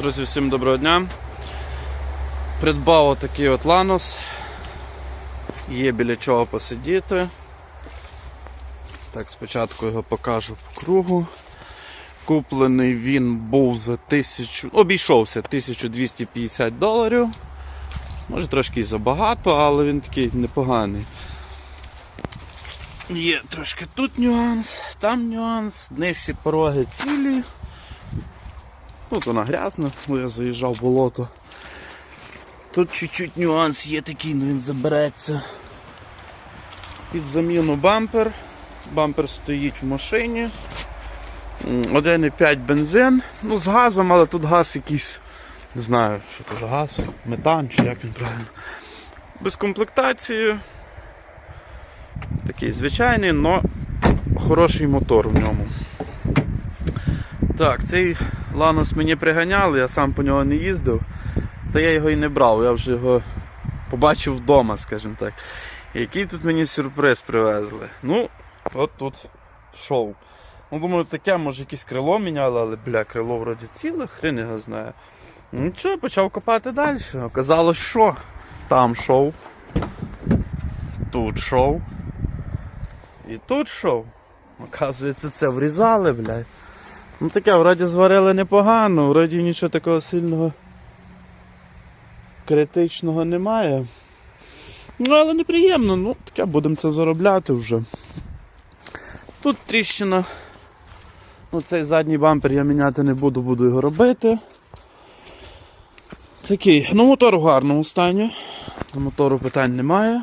Друзі, всім доброго дня. Придбав отакий от ланос. Є біля чого посидіти. Так, спочатку його покажу по кругу. Куплений він був за 1000, обійшовся 1250 доларів. Може трошки забагато, але він такий непоганий. Є трошки тут нюанс, там нюанс, нижчі пороги цілі. Тут вона грязна, бо я заїжджав в болото. Тут чуть-чуть нюанс є такий, ну він забереться. Під заміну бампер. Бампер стоїть в машині. М, 1,5 бензин. Ну, з газом, але тут газ якийсь. Не знаю, що це за газ, метан чи як він правильно. Без комплектації. Такий звичайний, але хороший мотор в ньому. Так, цей Ланос мені приганяли, я сам по нього не їздив, та я його і не брав, я вже його побачив вдома, скажімо так. Який тут мені сюрприз привезли. Ну, от тут шоу. Ну, думаю, таке, може якесь крило міняли, але бля, крило вроді ціле, хрен його знає. Ну нічого, почав копати далі. Оказалось, що там шоу. Тут шоу. І тут шоу. Оказується, це врізали, блядь. Ну таке, вроді зварили непогано, вроді нічого такого сильного критичного немає. Ну, але неприємно, ну таке будемо це заробляти вже. Тут тріщина. Ну, цей задній бампер я міняти не буду, буду його робити. Такий, ну мотор в гарному стані. До мотору питань немає.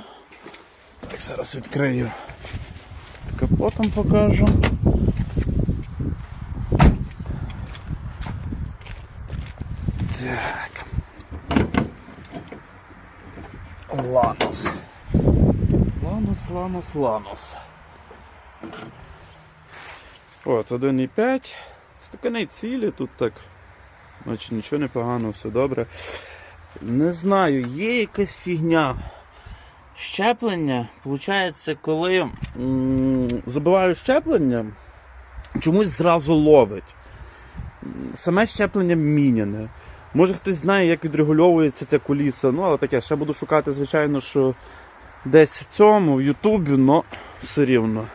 Так, зараз відкрию. Капотом покажу. Так. Ланос. Ланос, Ланос, Ланос. От, 1,5. Стакани цілі тут так. Значить нічого не погано, все добре. Не знаю, є якась фігня. Щеплення, виходить, коли м, забиваю щеплення, чомусь зразу ловить. Саме щеплення міняне. Може хтось знає, як відрегульовується ця куліса. Ну, але таке, ще буду шукати, звичайно, що десь в цьому, в Ютубі, але все рівно.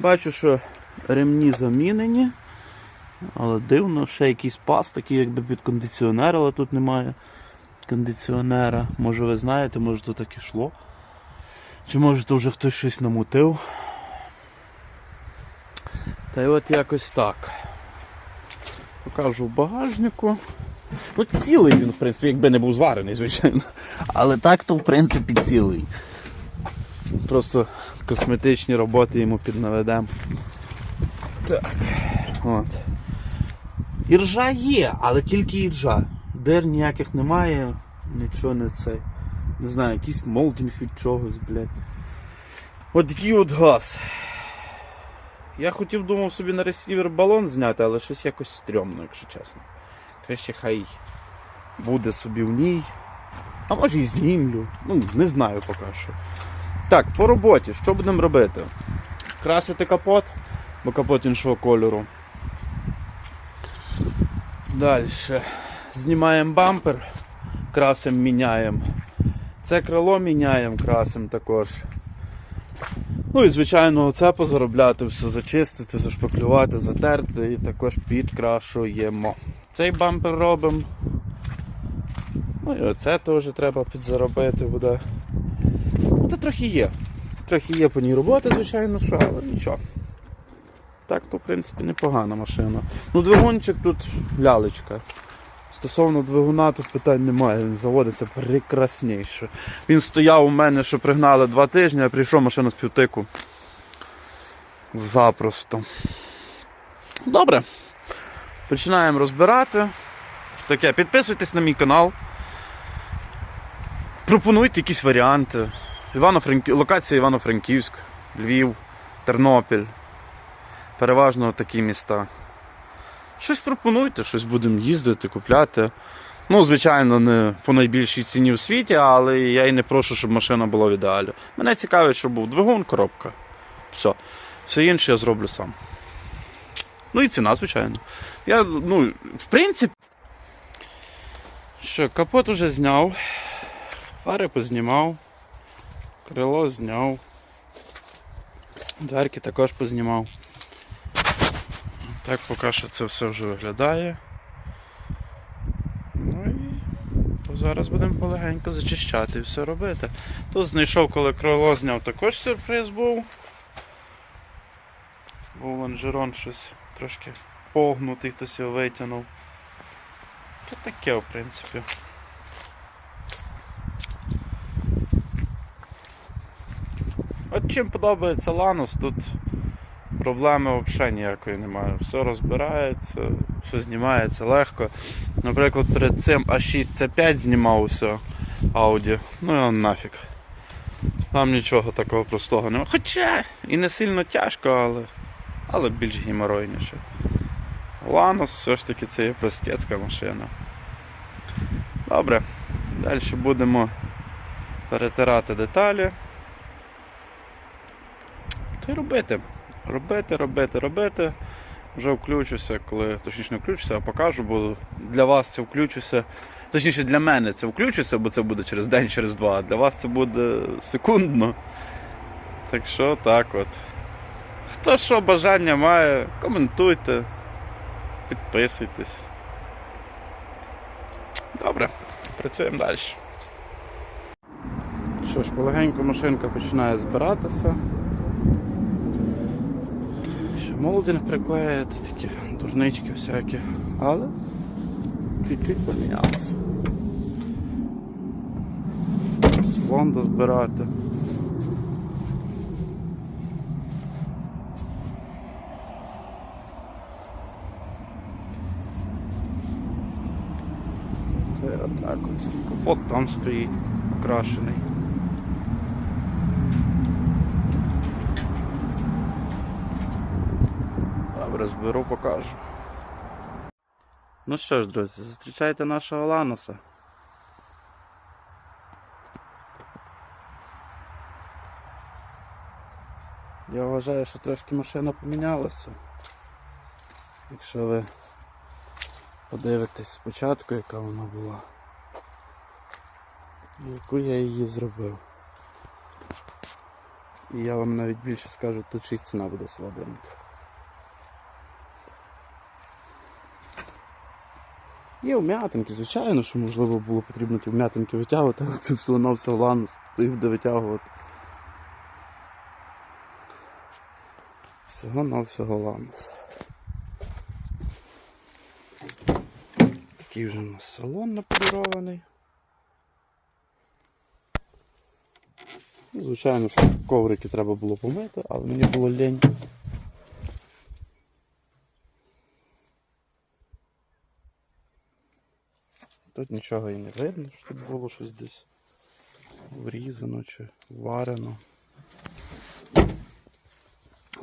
Бачу, що ремні замінені. Але дивно, ще якийсь пас, такий якби під кондиціонер, але тут немає кондиціонера. Може ви знаєте, може то так ішло. Чи може то вже хтось щось намутив. Та й от якось так. Покажу в багажнику. Ну, цілий він, в принципі, якби не був зварений, звичайно. Але так то, в принципі, цілий. Просто косметичні роботи йому піднаведемо. Так. От. Іржа є, але тільки іржа. Дер ніяких немає, нічого не цей. Не знаю, якийсь молдінг від чогось, блядь. От такий от газ. Я хотів думав собі на ресівер балон зняти, але щось якось стрьомно, якщо чесно. Краще хай буде собі в ній. А може і знімлю. Ну, не знаю поки що. Так, по роботі, що будемо робити? Красити капот, бо капот іншого кольору. Далі. Знімаємо бампер, красим, міняємо. Це крило міняємо, красим також. Ну і звичайно це позаробляти, все зачистити, зашпаклювати, затерти і також підкрашуємо. Цей бампер робимо. Ну і оце теж треба підзаробити буде. Ну, та трохи є. Трохи є по ній роботи, звичайно, що, але нічого. Так то, в принципі, непогана машина. Ну, двигунчик тут лялечка. Стосовно двигуна тут питань немає, він заводиться прекрасніше. Він стояв у мене, що пригнали два тижні, а прийшов машина з півтику. Запросто. Добре. Починаємо розбирати. Таке, підписуйтесь на мій канал. Пропонуйте якісь варіанти. Івано-Франкі... Локація Івано-Франківськ, Львів, Тернопіль. Переважно такі міста. Щось пропонуйте, щось будемо їздити, купляти. Ну, звичайно, не по найбільшій ціні в світі, але я і не прошу, щоб машина була в ідеалі. Мене цікавить, щоб був двигун, коробка. Все. Все інше я зроблю сам. Ну і ціна, звичайно. Я, ну, в принципі, Що, капот уже зняв, фари познімав, крило зняв, дверки також познімав. Так поки що це все вже виглядає. Ну і зараз будемо полегенько зачищати і все робити. Тут знайшов, коли крило зняв, також сюрприз був. Був лонжерон щось трошки погнутий, хтось його витягнув. Це таке, в принципі. От чим подобається Ланус, тут проблеми взагалі ніякої немає. Все розбирається, все знімається легко. Наприклад, перед цим А6C5 знімався Audi. Ну і он нафіг. Там нічого такого простого немає. Хоча і не сильно тяжко, але, але більш геморойніше. Ланус все ж таки це є простецька машина. Добре, далі будемо перетирати деталі. Та й робити. Робити, робити, робити. Вже включуся, коли точніше не включуся, а покажу, бо для вас це включуся. Точніше, для мене це включуся, бо це буде через день, через два, а для вас це буде секундно. Так що так от. Хто що бажання має, коментуйте, підписуйтесь. Добре, працюємо далі. Що ж, полегенько машинка починає збиратися. Ще молдинг приклеїти, такі дурнички всякі, але чуть-чуть помінялося. Салон дозбирати. Це отак от. Капот там стоїть, окрашений. Добре, зберу, покажу. Ну що ж, друзі, зустрічайте нашого Ланоса. Я вважаю, що трошки машина помінялася. Якщо ви подивитесь спочатку, яка вона була, яку я її зробив. І я вам навіть більше скажу, тут ще ціна буде солоденька. Є вм'ятинки, звичайно, що можливо було потрібно ті вм'ятинки витягувати, але це все одно все ланус, хто їх буде витягувати. Всього на всього ланус. Такий вже у нас салон наполірований. Звичайно, що коврики треба було помити, але мені було лень. Тут нічого і не видно, що тут було щось десь врізано чи варено.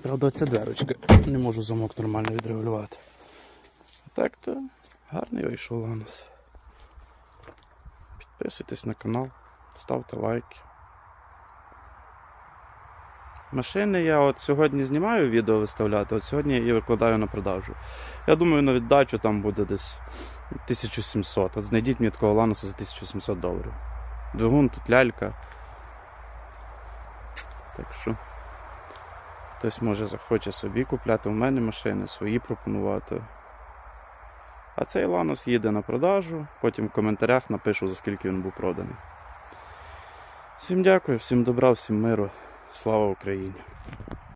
Правда, ця дверочка. Не можу замок нормально відрегулювати. А так то гарний вийшов ланос. Підписуйтесь на канал, ставте лайки. Машини я от сьогодні знімаю відео виставляти, от сьогодні її викладаю на продажу. Я думаю, на віддачу там буде десь 1700. От знайдіть мені такого ланоса за 1700 доларів. Двигун тут лялька. Так що хтось може захоче собі купляти у мене машини, свої пропонувати. А цей ланос їде на продажу, потім в коментарях напишу, за скільки він був проданий. Всім дякую, всім добра, всім миру. Слава Україні!